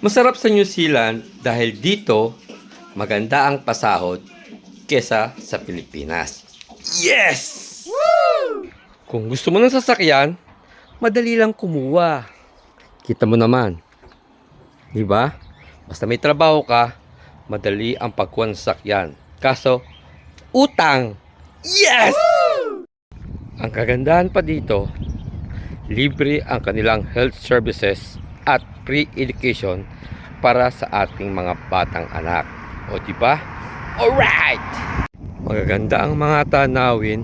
Masarap sa New Zealand dahil dito maganda ang pasahod kesa sa Pilipinas. Yes! Kung gusto mo ng sasakyan, madali lang kumuha. Kita mo naman. Di ba? Basta may trabaho ka, madali ang pagkuha ng sasakyan. Kaso, utang. Yes! Ang kagandahan pa dito, libre ang kanilang health services at free education para sa ating mga batang anak. O di ba? Alright! Magaganda ang mga tanawin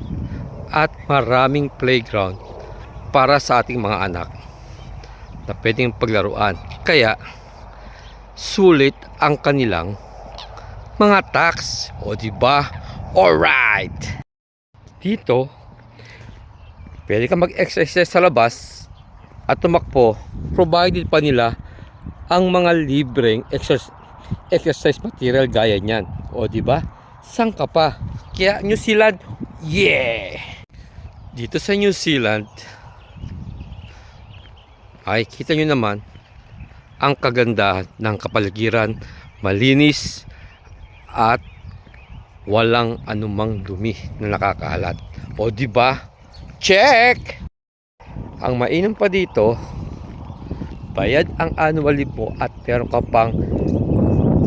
at maraming playground para sa ating mga anak na pwedeng paglaruan. Kaya, sulit ang kanilang mga tax. O di ba? Alright! Dito, pwede ka mag-exercise sa labas at tumakbo provided pa nila ang mga libreng exercise, exercise material gaya niyan. O di ba? Saan ka pa? Kaya New Zealand, yeah! Dito sa New Zealand, ay kita nyo naman ang kagandahan ng kapaligiran, malinis at walang anumang dumi na nakakalat. O di ba? Check! Ang mainam pa dito, bayad ang annual leave mo at meron ka pang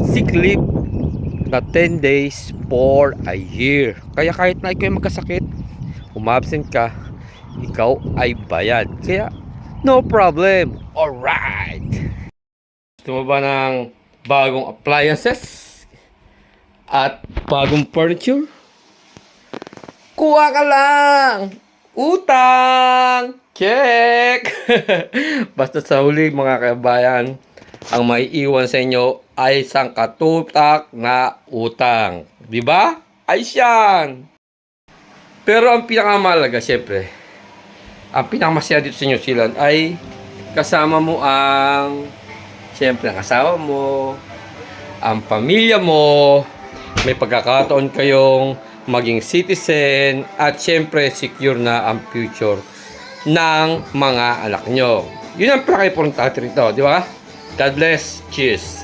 sick leave na 10 days for a year. Kaya kahit na ikaw ay magkasakit, umabsent ka, ikaw ay bayad. Kaya, no problem. Alright! Gusto mo ba ng bagong appliances? At bagong furniture? Kuha ka lang! Utang! Check! Basta sa huli mga kabayan, ang maiiwan sa inyo ay isang katutak na utang. Di ba? Ay siyan! Pero ang pinakamalaga, syempre, ang pinakamasaya dito sa New Zealand ay kasama mo ang, syempre, ang asawa mo, ang pamilya mo, may pagkakataon kayong maging citizen at syempre secure na ang future ng mga anak nyo. Yun ang pinaka-importante rito, di ba? God bless. Cheers.